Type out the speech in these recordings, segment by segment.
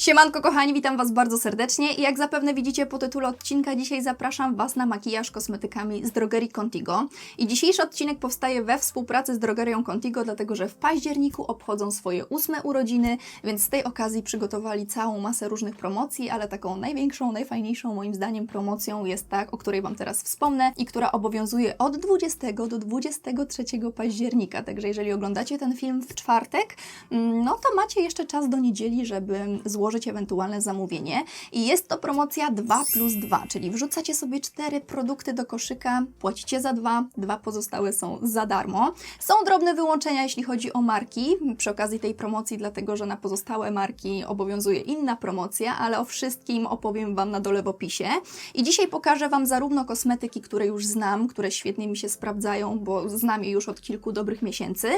Siemanko kochani, witam Was bardzo serdecznie i jak zapewne widzicie po tytule odcinka, dzisiaj zapraszam Was na makijaż kosmetykami z drogerii Contigo. I dzisiejszy odcinek powstaje we współpracy z drogerią Contigo, dlatego że w październiku obchodzą swoje ósme urodziny, więc z tej okazji przygotowali całą masę różnych promocji, ale taką największą, najfajniejszą moim zdaniem promocją jest ta, o której Wam teraz wspomnę i która obowiązuje od 20 do 23 października. Także jeżeli oglądacie ten film w czwartek, mm, no to macie jeszcze czas do niedzieli, żeby złożyć ewentualne zamówienie. I jest to promocja 2 plus 2, czyli wrzucacie sobie cztery produkty do koszyka, płacicie za dwa, dwa pozostałe są za darmo. Są drobne wyłączenia, jeśli chodzi o marki, przy okazji tej promocji, dlatego że na pozostałe marki obowiązuje inna promocja, ale o wszystkim opowiem Wam na dole w opisie. I dzisiaj pokażę Wam zarówno kosmetyki, które już znam, które świetnie mi się sprawdzają, bo znam je już od kilku dobrych miesięcy,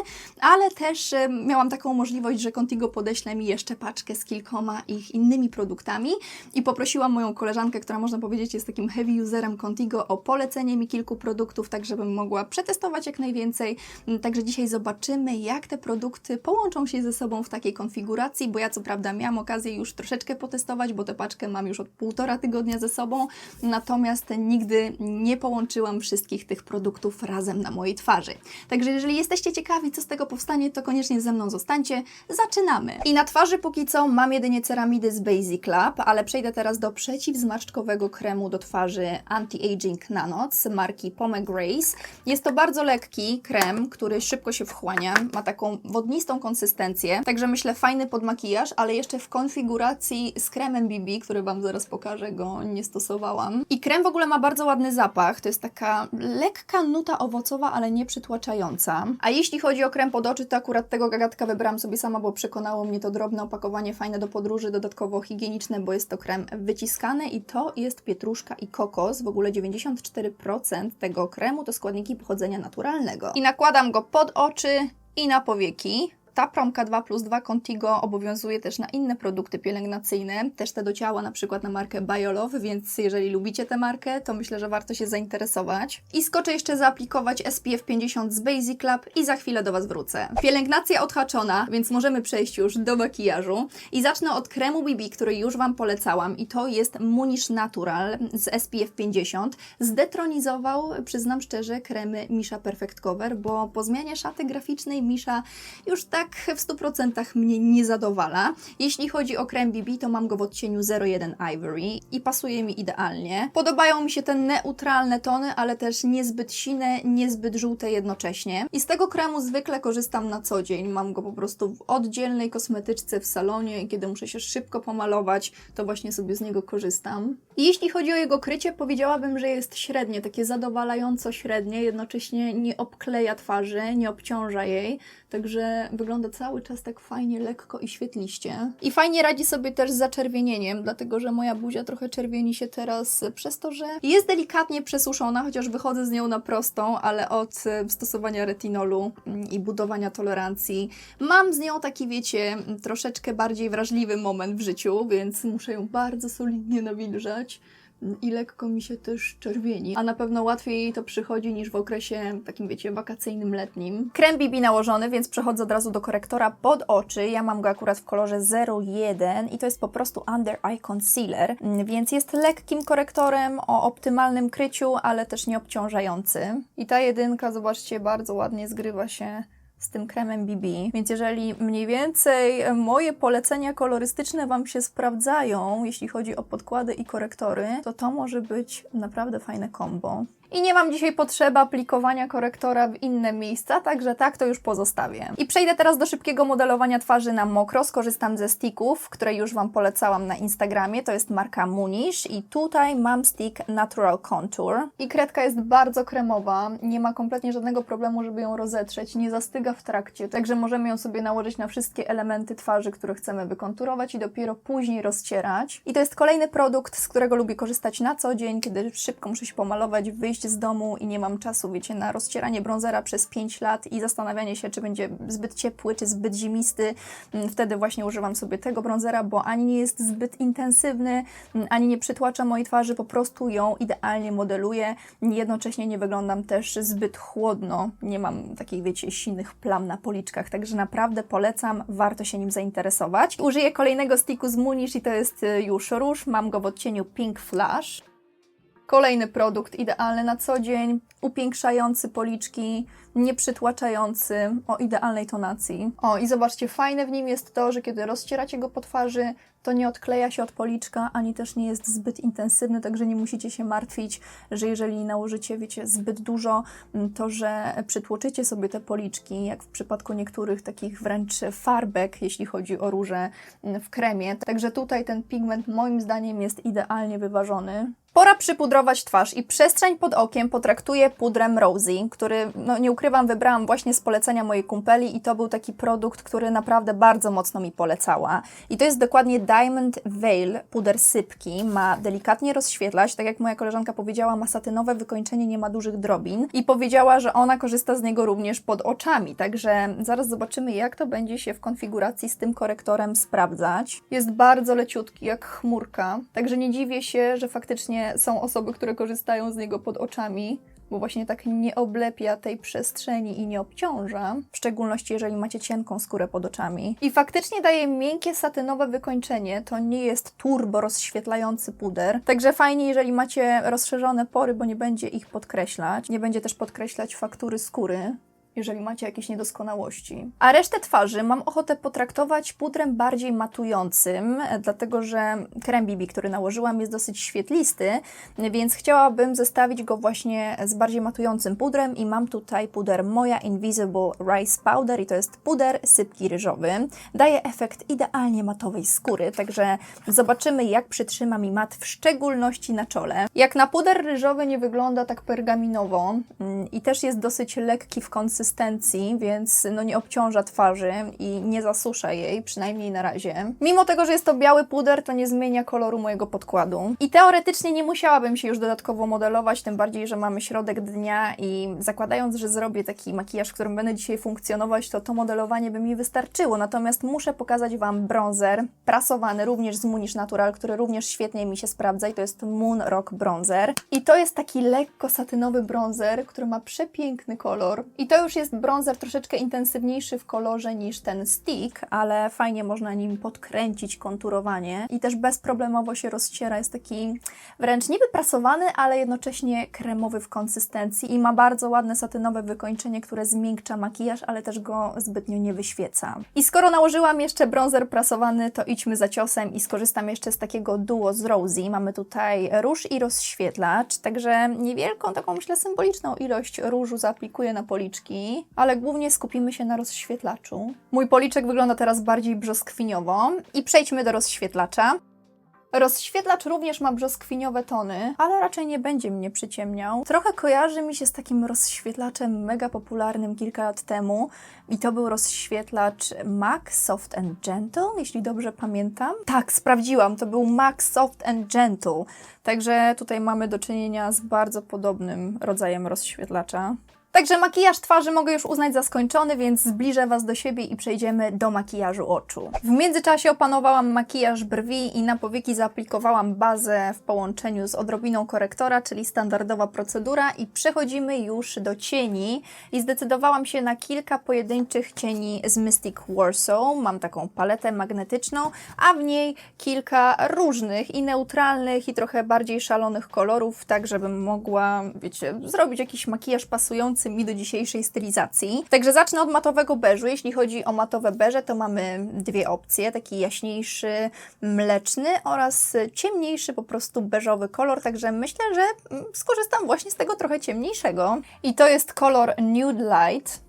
ale też miałam taką możliwość, że Contigo podeśle mi jeszcze paczkę z kilkoma ich innymi produktami i poprosiłam moją koleżankę, która można powiedzieć jest takim heavy userem Contigo, o polecenie mi kilku produktów, tak żebym mogła przetestować jak najwięcej. Mm, Także dzisiaj zobaczymy, jak te produkty połączą się ze sobą w takiej konfiguracji, bo ja co prawda miałam okazję już troszeczkę potestować, bo tę paczkę mam już od półtora tygodnia ze sobą, natomiast nigdy nie połączyłam wszystkich tych produktów razem na mojej twarzy. Także jeżeli jesteście ciekawi, co z tego powstanie, to koniecznie ze mną zostańcie. Zaczynamy! I na twarzy póki co mam jedynie ceramidy z Basic Lab, ale przejdę teraz do przeciwzmarszczkowego kremu do twarzy Anti-Aging Nanots marki Pomegrace. Jest to bardzo lekki krem, który szybko się wchłania, ma taką wodnistą konsystencję, także myślę fajny pod makijaż, ale jeszcze w konfiguracji z kremem BB, który Wam zaraz pokażę, go nie stosowałam. I krem w ogóle ma bardzo ładny zapach, to jest taka lekka nuta owocowa, ale nie przytłaczająca. A jeśli chodzi o krem pod oczy, to akurat tego gagatka wybrałam sobie sama, bo przekonało mnie to drobne opakowanie, fajne do podróży, dodatkowo higieniczne, bo jest to krem wyciskany i to jest pietruszka i kokos. W ogóle 94% tego kremu to składniki pochodzenia naturalnego. I nakładam go pod oczy i na powieki. Ta promka 2 plus 2 Contigo obowiązuje też na inne produkty pielęgnacyjne, też te do ciała, na przykład na markę Biolove, więc jeżeli lubicie tę markę, to myślę, że warto się zainteresować. I skoczę jeszcze zaaplikować SPF 50 z Basic Lab i za chwilę do Was wrócę. Pielęgnacja odhaczona, więc możemy przejść już do makijażu. I zacznę od kremu BB, który już Wam polecałam i to jest Munish Natural z SPF 50. Zdetronizował, przyznam szczerze, kremy Misha Perfect Cover, bo po zmianie szaty graficznej Misha już tak w 100% mnie nie zadowala. Jeśli chodzi o krem BB, to mam go w odcieniu 01 Ivory i pasuje mi idealnie. Podobają mi się te neutralne tony, ale też niezbyt sine, niezbyt żółte jednocześnie. I z tego kremu zwykle korzystam na co dzień. Mam go po prostu w oddzielnej kosmetyczce w salonie kiedy muszę się szybko pomalować, to właśnie sobie z niego korzystam. I jeśli chodzi o jego krycie, powiedziałabym, że jest średnie, takie zadowalająco średnie, jednocześnie nie obkleja twarzy, nie obciąża jej, także wygląda cały czas tak fajnie, lekko i świetliście. I fajnie radzi sobie też z zaczerwienieniem, dlatego że moja buzia trochę czerwieni się teraz przez to, że jest delikatnie przesuszona, chociaż wychodzę z nią na prostą, ale od e, stosowania retinolu mm, i budowania tolerancji mam z nią taki, wiecie, troszeczkę bardziej wrażliwy moment w życiu, więc muszę ją bardzo solidnie nawilżać i lekko mi się też czerwieni. A na pewno łatwiej to przychodzi niż w okresie takim, wiecie, wakacyjnym, letnim. Krem BB nałożony, więc przechodzę od razu do korektora pod oczy. Ja mam go akurat w kolorze 01 i to jest po prostu Under Eye Concealer, Mm, więc jest lekkim korektorem o optymalnym kryciu, ale też nie obciążający. I ta jedynka, zobaczcie, bardzo ładnie zgrywa się z tym kremem BB. Więc jeżeli mniej więcej moje polecenia kolorystyczne Wam się sprawdzają, jeśli chodzi o podkłady i korektory, to to może być naprawdę fajne kombo. I nie mam dzisiaj potrzeby aplikowania korektora w inne miejsca, także tak to już pozostawię. I przejdę teraz do szybkiego modelowania twarzy na mokro. Skorzystam ze sticków, które już Wam polecałam na Instagramie. To jest marka Munish i tutaj mam stick Natural Contour. I kredka jest bardzo kremowa, nie ma kompletnie żadnego problemu, żeby ją rozetrzeć, nie zastyga w trakcie, także możemy ją sobie nałożyć na wszystkie elementy twarzy, które chcemy wykonturować i dopiero później rozcierać. I to jest kolejny produkt, z którego lubię korzystać na co dzień, kiedy szybko muszę się pomalować, wyjść gość z domu i nie mam czasu, wiecie, na rozcieranie bronzera przez 5 lat i zastanawianie się, czy będzie zbyt ciepły, czy zbyt zimisty, mm, wtedy właśnie używam sobie tego bronzera, bo ani nie jest zbyt intensywny, mm, ani nie przytłacza mojej twarzy, po prostu ją idealnie modeluje. Jednocześnie nie wyglądam też zbyt chłodno, nie mam takich, wiecie, silnych plam na policzkach, także naprawdę polecam, warto się nim zainteresować. Użyję kolejnego sticku z Munish i to jest y, już róż, mam go w odcieniu Pink Flash. Kolejny produkt idealny na co dzień, upiększający policzki, nieprzytłaczający, o idealnej tonacji. O i zobaczcie, fajne w nim jest to, że kiedy rozcieracie go po twarzy, to nie odkleja się od policzka, ani też nie jest zbyt intensywny, także nie musicie się martwić, że jeżeli nałożycie, wiecie, zbyt dużo, mm, to że przytłoczycie sobie te policzki, jak w przypadku niektórych takich wręcz farbek, jeśli chodzi o róże mm, w kremie. Także tutaj ten pigment moim zdaniem jest idealnie wyważony. Pora przypudrować twarz i przestrzeń pod okiem potraktuję pudrem Rosie, który, no nie ukrywam, wybrałam właśnie z polecenia mojej kumpeli i to był taki produkt, który naprawdę bardzo mocno mi polecała. I to jest dokładnie Diamond Veil puder sypki, ma delikatnie rozświetlać, tak jak moja koleżanka powiedziała, ma satynowe wykończenie, nie ma dużych drobin. I powiedziała, że ona korzysta z niego również pod oczami, także zaraz zobaczymy jak to będzie się w konfiguracji z tym korektorem sprawdzać. Jest bardzo leciutki, jak chmurka, także nie dziwię się, że faktycznie są osoby, które korzystają z niego pod oczami, bo właśnie tak nie oblepia tej przestrzeni i nie obciąża, w szczególności jeżeli macie cienką skórę pod oczami. I faktycznie daje miękkie satynowe wykończenie, to nie jest turbo rozświetlający puder, także fajnie, jeżeli macie rozszerzone pory, bo nie będzie ich podkreślać, nie będzie też podkreślać faktury skóry, jeżeli macie jakieś niedoskonałości. A resztę twarzy mam ochotę potraktować pudrem bardziej matującym, e, dlatego że krem BB, który nałożyłam, jest dosyć świetlisty, więc chciałabym zestawić go właśnie z bardziej matującym pudrem i mam tutaj puder Moja Invisible Rice Powder i to jest puder sypki ryżowy. Daje efekt idealnie matowej skóry, także zobaczymy jak przytrzyma mi mat, w szczególności na czole. Jak na puder ryżowy nie wygląda tak pergaminowo mm, i też jest dosyć lekki w konsystencji, konsystencji, więc no nie obciąża twarzy i nie zasusza jej, przynajmniej na razie. Mimo tego, że jest to biały puder, to nie zmienia koloru mojego podkładu. I teoretycznie nie musiałabym się już dodatkowo modelować, tym bardziej, że mamy środek dnia i zakładając, że zrobię taki makijaż, w którym będę dzisiaj funkcjonować, to to modelowanie by mi wystarczyło. Natomiast muszę pokazać Wam bronzer prasowany również z Munish Natural, który również świetnie mi się sprawdza i to jest Moon Rock Bronzer. I to jest taki lekko satynowy bronzer, który ma przepiękny kolor. I to już jest bronzer troszeczkę intensywniejszy w kolorze niż ten stick, ale fajnie można nim podkręcić konturowanie i też bezproblemowo się rozciera. Jest taki wręcz niby prasowany, ale jednocześnie kremowy w konsystencji i ma bardzo ładne satynowe wykończenie, które zmiękcza makijaż, ale też go zbytnio nie wyświeca. I skoro nałożyłam jeszcze bronzer prasowany, to idźmy za ciosem i skorzystam jeszcze z takiego duo z Rosie. Mamy tutaj róż i rozświetlacz, także niewielką, taką myślę symboliczną ilość różu zaaplikuję na policzki ale głównie skupimy się na rozświetlaczu. Mój policzek wygląda teraz bardziej brzoskwiniowo i przejdźmy do rozświetlacza. Rozświetlacz również ma brzoskwiniowe tony, ale raczej nie będzie mnie przyciemniał. Trochę kojarzy mi się z takim rozświetlaczem mega popularnym kilka lat temu i to był rozświetlacz MAC Soft and Gentle, jeśli dobrze pamiętam. Tak, sprawdziłam, to był MAC Soft and Gentle. Także tutaj mamy do czynienia z bardzo podobnym rodzajem rozświetlacza. Także makijaż twarzy mogę już uznać za skończony, więc zbliżę Was do siebie i przejdziemy do makijażu oczu. W międzyczasie opanowałam makijaż brwi i na powieki zaaplikowałam bazę w połączeniu z odrobiną korektora, czyli standardowa procedura i przechodzimy już do cieni i zdecydowałam się na kilka pojedynczych cieni z Mystic Warsaw. Mam taką paletę magnetyczną, a w niej kilka różnych i neutralnych i trochę bardziej szalonych kolorów, tak żebym mogła, wiecie, zrobić jakiś makijaż pasujący mi do dzisiejszej stylizacji. Także zacznę od matowego beżu. Jeśli chodzi o matowe beże, to mamy dwie opcje, taki jaśniejszy, mleczny oraz ciemniejszy, po prostu beżowy kolor, także myślę, że mm, skorzystam właśnie z tego trochę ciemniejszego. I to jest kolor Nude Light.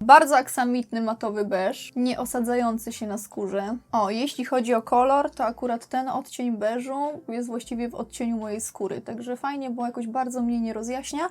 Bardzo aksamitny matowy beż, nie osadzający się na skórze. O, jeśli chodzi o kolor, to akurat ten odcień beżu jest właściwie w odcieniu mojej skóry, także fajnie, bo jakoś bardzo mnie nie rozjaśnia,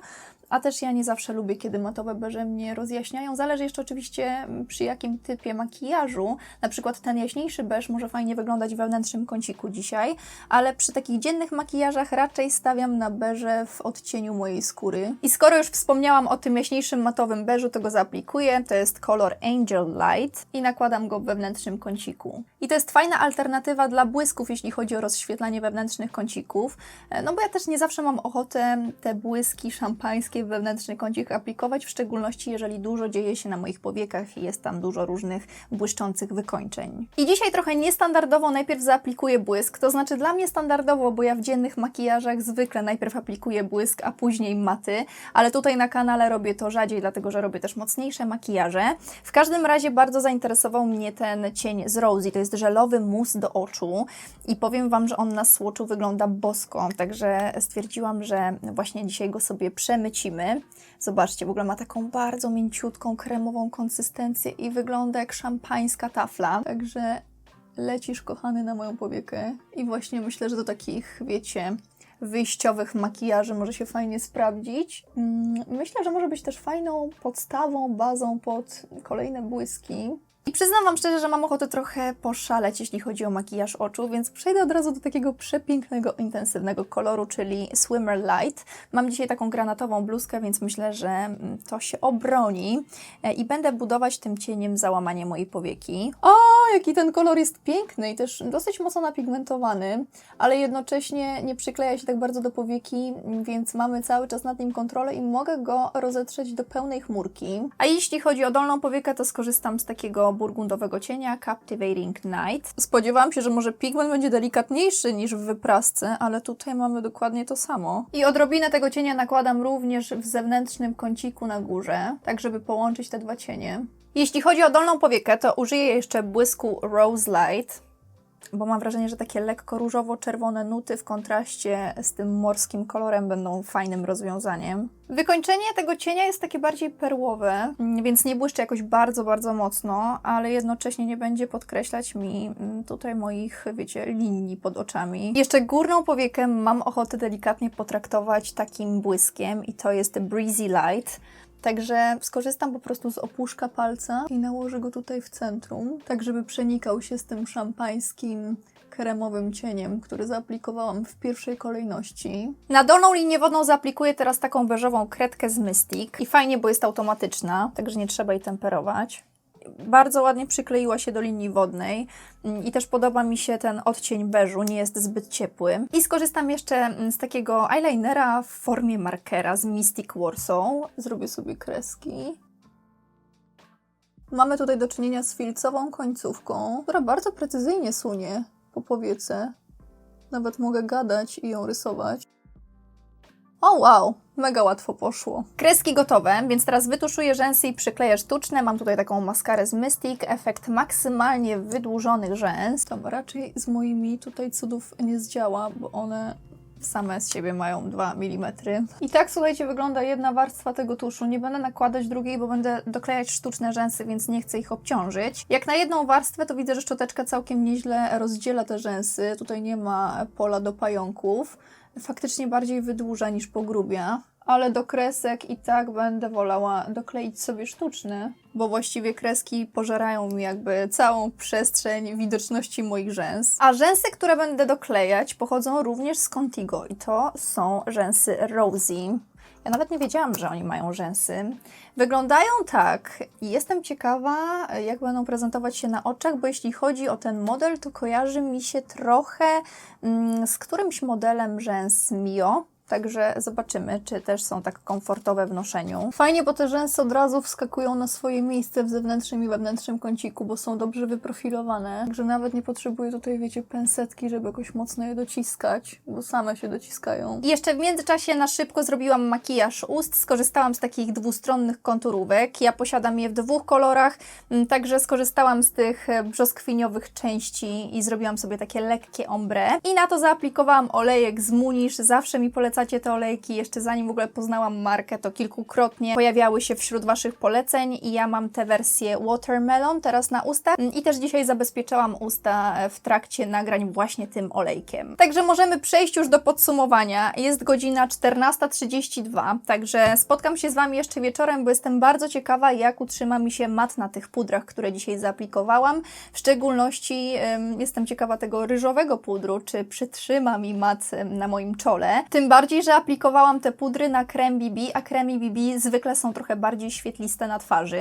A też ja nie zawsze lubię, kiedy matowe beże mnie rozjaśniają. Zależy jeszcze oczywiście mm, przy jakim typie makijażu. Na przykład ten jaśniejszy beż może fajnie wyglądać w wewnętrznym kąciku dzisiaj, ale przy takich dziennych makijażach raczej stawiam na beże w odcieniu mojej skóry. I skoro już wspomniałam o tym jaśniejszym matowym beżu, to go zaaplikuję. To jest kolor Angel Light i nakładam go w wewnętrznym kąciku. I to jest fajna alternatywa dla błysków, jeśli chodzi o rozświetlanie wewnętrznych kącików. E, No bo ja też nie zawsze mam ochotę te błyski szampańskie w wewnętrzny kącik aplikować, w szczególności jeżeli dużo dzieje się na moich powiekach i jest tam dużo różnych błyszczących wykończeń. I dzisiaj trochę niestandardowo najpierw zaaplikuję błysk, to znaczy dla mnie standardowo, bo ja w dziennych makijażach zwykle najpierw aplikuję błysk, a później maty, ale tutaj na kanale robię to rzadziej, dlatego że robię też mocniejsze makijaże. W każdym razie bardzo zainteresował mnie ten cień z Rosie, to jest żelowy mus do oczu i powiem Wam, że on na słoczu wygląda bosko, także stwierdziłam, że właśnie dzisiaj go sobie przemycimy. Zobaczcie, w ogóle ma taką bardzo mięciutką, kremową konsystencję i wygląda jak szampańska tafla, także lecisz kochany na moją powiekę i właśnie myślę, że do takich, wiecie, wyjściowych makijaży może się fajnie sprawdzić. Mm, Myślę, że może być też fajną podstawą, bazą pod kolejne błyski. I przyznam Wam szczerze, że mam ochotę trochę poszaleć, jeśli chodzi o makijaż oczu, więc przejdę od razu do takiego przepięknego, intensywnego koloru, czyli Swimmer Light. Mam dzisiaj taką granatową bluzkę, więc myślę, że mm, to się obroni E, i będę budować tym cieniem załamanie mojej powieki. O, jaki ten kolor jest piękny i też dosyć mocno napigmentowany, ale jednocześnie nie przykleja się tak bardzo do powieki, więc mamy cały czas nad nim kontrolę i mogę go rozetrzeć do pełnej chmurki. A jeśli chodzi o dolną powiekę, to skorzystam z takiego burgundowego cienia Captivating Night. Spodziewałam się, że może pigment będzie delikatniejszy niż w wyprasce, ale tutaj mamy dokładnie to samo. I odrobinę tego cienia nakładam również w zewnętrznym kąciku na górze, tak żeby połączyć te dwa cienie. Jeśli chodzi o dolną powiekę, to użyję jeszcze błysku Rose Light, bo mam wrażenie, że takie lekko różowo-czerwone nuty w kontraście z tym morskim kolorem będą fajnym rozwiązaniem. Wykończenie tego cienia jest takie bardziej perłowe, więc nie błyszczy jakoś bardzo, bardzo mocno, ale jednocześnie nie będzie podkreślać mi mm, tutaj moich, wiecie, linii pod oczami. Jeszcze górną powiekę mam ochotę delikatnie potraktować takim błyskiem i to jest Breezy Light. Także skorzystam po prostu z opuszka palca i nałożę go tutaj w centrum, tak żeby przenikał się z tym szampańskim kremowym cieniem, który zaaplikowałam w pierwszej kolejności. Na dolną linię wodną zaaplikuję teraz taką beżową kredkę z Mystic i fajnie, bo jest automatyczna, także nie trzeba jej temperować. Bardzo ładnie przykleiła się do linii wodnej Mm, i też podoba mi się ten odcień beżu, nie jest zbyt ciepły. I skorzystam jeszcze mm, z takiego eyelinera w formie markera z Mystic Warsaw. Zrobię sobie kreski. Mamy tutaj do czynienia z filcową końcówką, która bardzo precyzyjnie sunie po powiece. Nawet mogę gadać i ją rysować. O wow, mega łatwo poszło. Kreski gotowe, więc teraz wytuszuję rzęsy i przykleję sztuczne. Mam tutaj taką maskarę z Mystic, efekt maksymalnie wydłużonych rzęs. Tam raczej z moimi tutaj cudów nie zdziała, bo one same z siebie mają 2 mm. I tak, słuchajcie, wygląda jedna warstwa tego tuszu. Nie będę nakładać drugiej, bo będę doklejać sztuczne rzęsy, więc nie chcę ich obciążyć. Jak na jedną warstwę, to widzę, że szczoteczka całkiem nieźle rozdziela te rzęsy. Tutaj nie ma pola do pająków. Faktycznie bardziej wydłuża niż pogrubia. Ale do kresek i tak będę wolała dokleić sobie sztuczny, bo właściwie kreski pożerają mi jakby całą przestrzeń widoczności moich rzęs. A rzęsy, które będę doklejać, pochodzą również z Contigo i to są rzęsy Rosie. Ja nawet nie wiedziałam, że oni mają rzęsy. Wyglądają tak i jestem ciekawa, jak będą prezentować się na oczach, bo jeśli chodzi o ten model, to kojarzy mi się trochę mm, z którymś modelem rzęs Mio. Także zobaczymy, czy też są tak komfortowe w noszeniu. Fajnie, bo te rzęsy od razu wskakują na swoje miejsce w zewnętrznym i wewnętrznym kąciku, bo są dobrze wyprofilowane. Także nawet nie potrzebuję tutaj, wiecie, pensetki, żeby jakoś mocno je dociskać, bo same się dociskają. I jeszcze w międzyczasie na szybko zrobiłam makijaż ust. Skorzystałam z takich dwustronnych konturówek. Ja posiadam je w dwóch kolorach, mm, także skorzystałam z tych e, brzoskwiniowych części i zrobiłam sobie takie lekkie ombre. I na to zaaplikowałam olejek z Munisz. Zawsze mi polecają polecacie te olejki. Jeszcze zanim w ogóle poznałam markę, to kilkukrotnie pojawiały się wśród Waszych poleceń i ja mam tę wersję Watermelon teraz na ustach i też dzisiaj zabezpieczałam usta w trakcie nagrań właśnie tym olejkiem. Także możemy przejść już do podsumowania. Jest godzina 14.32, także spotkam się z Wami jeszcze wieczorem, bo jestem bardzo ciekawa, jak utrzyma mi się mat na tych pudrach, które dzisiaj zaaplikowałam. W szczególności ym, jestem ciekawa tego ryżowego pudru, czy przytrzyma mi mat na moim czole. Tym bardziej, że aplikowałam te pudry na krem BB, a kremy BB zwykle są trochę bardziej świetliste na twarzy.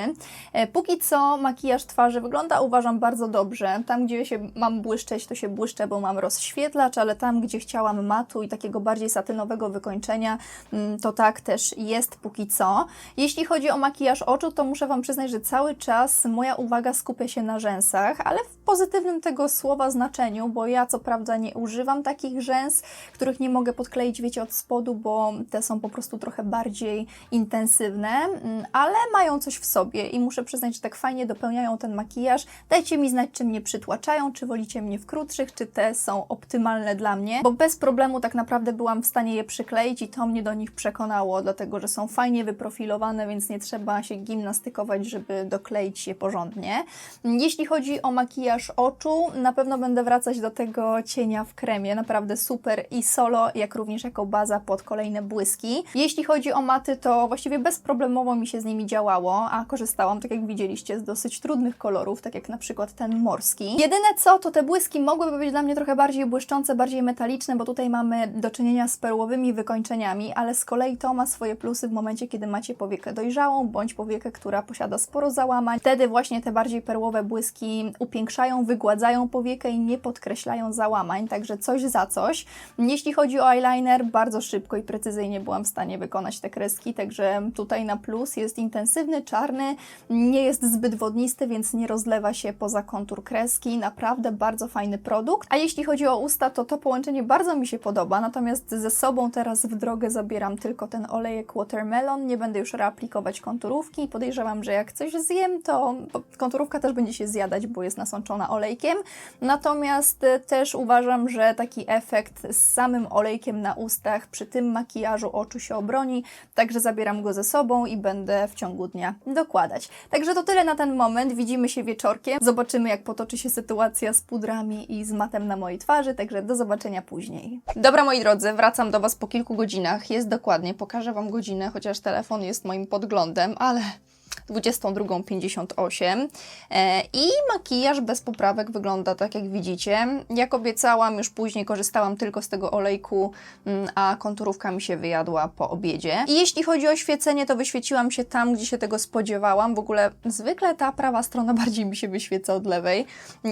E, póki co makijaż twarzy wygląda uważam bardzo dobrze. Tam, gdzie się mam błyszczeć, to się błyszczę, bo mam rozświetlacz, ale tam, gdzie chciałam matu i takiego bardziej satynowego wykończenia, mm, to tak też jest póki co. Jeśli chodzi o makijaż oczu, to muszę Wam przyznać, że cały czas moja uwaga skupia się na rzęsach, ale w pozytywnym tego słowa znaczeniu, bo ja co prawda nie używam takich rzęs, których nie mogę podkleić, wiecie, od spodu, bo te są po prostu trochę bardziej intensywne, mm, ale mają coś w sobie i muszę przyznać, że tak fajnie dopełniają ten makijaż. Dajcie mi znać, czy mnie przytłaczają, czy wolicie mnie w krótszych, czy te są optymalne dla mnie, bo bez problemu tak naprawdę byłam w stanie je przykleić i to mnie do nich przekonało, dlatego że są fajnie wyprofilowane, więc nie trzeba się gimnastykować, żeby dokleić je porządnie. Jeśli chodzi o makijaż oczu, na pewno będę wracać do tego cienia w kremie, naprawdę super i solo, jak również jako baza pod kolejne błyski. Jeśli chodzi o maty, to właściwie bezproblemowo mi się z nimi działało, a korzystałam, tak jak widzieliście, z dosyć trudnych kolorów, tak jak na przykład ten morski. Jedyne co, to te błyski mogłyby być dla mnie trochę bardziej błyszczące, bardziej metaliczne, bo tutaj mamy do czynienia z perłowymi wykończeniami, ale z kolei to ma swoje plusy w momencie, kiedy macie powiekę dojrzałą, bądź powiekę, która posiada sporo załamań. Wtedy właśnie te bardziej perłowe błyski upiększają, wygładzają powiekę i nie podkreślają załamań, także coś za coś. Jeśli chodzi o eyeliner, bardzo szybko i precyzyjnie byłam w stanie wykonać te kreski, także tutaj na plus jest intensywny, czarny, nie jest zbyt wodnisty, więc nie rozlewa się poza kontur kreski. Naprawdę bardzo fajny produkt. A jeśli chodzi o usta, to to połączenie bardzo mi się podoba, natomiast ze sobą teraz w drogę zabieram tylko ten olejek Watermelon. Nie będę już reaplikować konturówki. Podejrzewam, że jak coś zjem, to konturówka też będzie się zjadać, bo jest nasączona olejkiem. Natomiast też uważam, że taki efekt z samym olejkiem na ustach przy tym makijażu oczu się obroni, także zabieram go ze sobą i będę w ciągu dnia dokładać. Także to tyle na ten moment. Widzimy się wieczorkiem. Zobaczymy, jak potoczy się sytuacja z pudrami i z matem na mojej twarzy, także do zobaczenia później. Dobra, moi drodzy, wracam do Was po kilku godzinach. Jest dokładnie, pokażę Wam godzinę, chociaż telefon jest moim podglądem, ale 22.58 e, i makijaż bez poprawek wygląda tak jak widzicie. Jak obiecałam, już później korzystałam tylko z tego olejku, mm, a konturówka mi się wyjadła po obiedzie. I jeśli chodzi o świecenie, to wyświeciłam się tam, gdzie się tego spodziewałam. W ogóle zwykle ta prawa strona bardziej mi się wyświeca od lewej.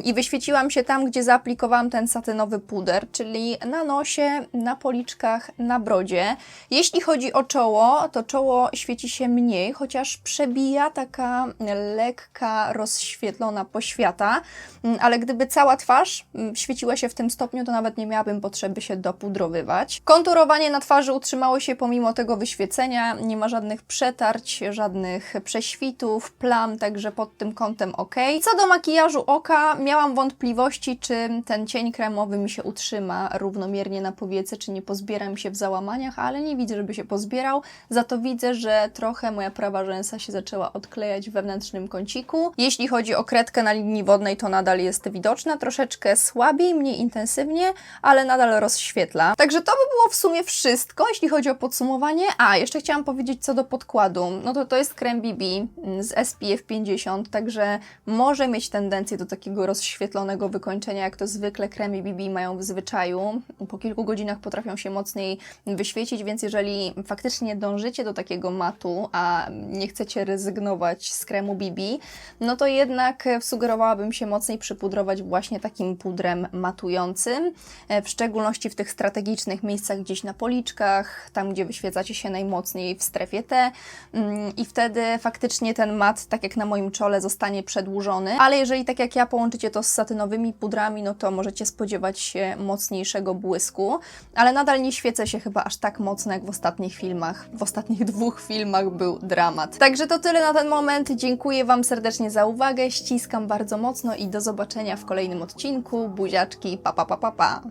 I wyświeciłam się tam, gdzie zaaplikowałam ten satynowy puder, czyli na nosie, na policzkach, na brodzie. Jeśli chodzi o czoło, to czoło świeci się mniej, chociaż przebija taka lekka, rozświetlona poświata, Mm, ale gdyby cała twarz mm, świeciła się w tym stopniu, to nawet nie miałabym potrzeby się dopudrowywać. Konturowanie na twarzy utrzymało się pomimo tego wyświecenia, nie ma żadnych przetarć, żadnych prześwitów, plam, także pod tym kątem ok. Co do makijażu oka, miałam wątpliwości, czy ten cień kremowy mi się utrzyma równomiernie na powiece, czy nie pozbiera mi się w załamaniach, ale nie widzę, żeby się pozbierał. Za to widzę, że trochę moja prawa rzęsa się zaczęła odklejać w wewnętrznym kąciku. Jeśli chodzi o kredkę na linii wodnej, to nadal jest widoczna, troszeczkę słabiej, mniej intensywnie, ale nadal rozświetla. Także to by było w sumie wszystko, jeśli chodzi o podsumowanie. A, jeszcze chciałam powiedzieć co do podkładu. No to to jest krem BB z SPF 50, także może mieć tendencję do takiego rozświetlonego wykończenia, jak to zwykle kremy BB mają w zwyczaju. Po kilku godzinach potrafią się mocniej wyświecić, więc jeżeli faktycznie dążycie do takiego matu, a nie chcecie rezygnować z kremu BB, no to jednak sugerowałabym się mocniej przypudrować właśnie takim pudrem matującym, e, w szczególności w tych strategicznych miejscach gdzieś na policzkach, tam gdzie wyświecacie się najmocniej w strefie T mm, i wtedy faktycznie ten mat, tak jak na moim czole, zostanie przedłużony, ale jeżeli tak jak ja połączycie to z satynowymi pudrami, no to możecie spodziewać się mocniejszego błysku, ale nadal nie świecę się chyba aż tak mocno jak w ostatnich filmach. W ostatnich dwóch filmach był dramat. Także to tyle na ten moment. Dziękuję Wam serdecznie za uwagę, ściskam bardzo mocno i do zobaczenia w kolejnym odcinku. Buziaczki, pa pa pa pa pa.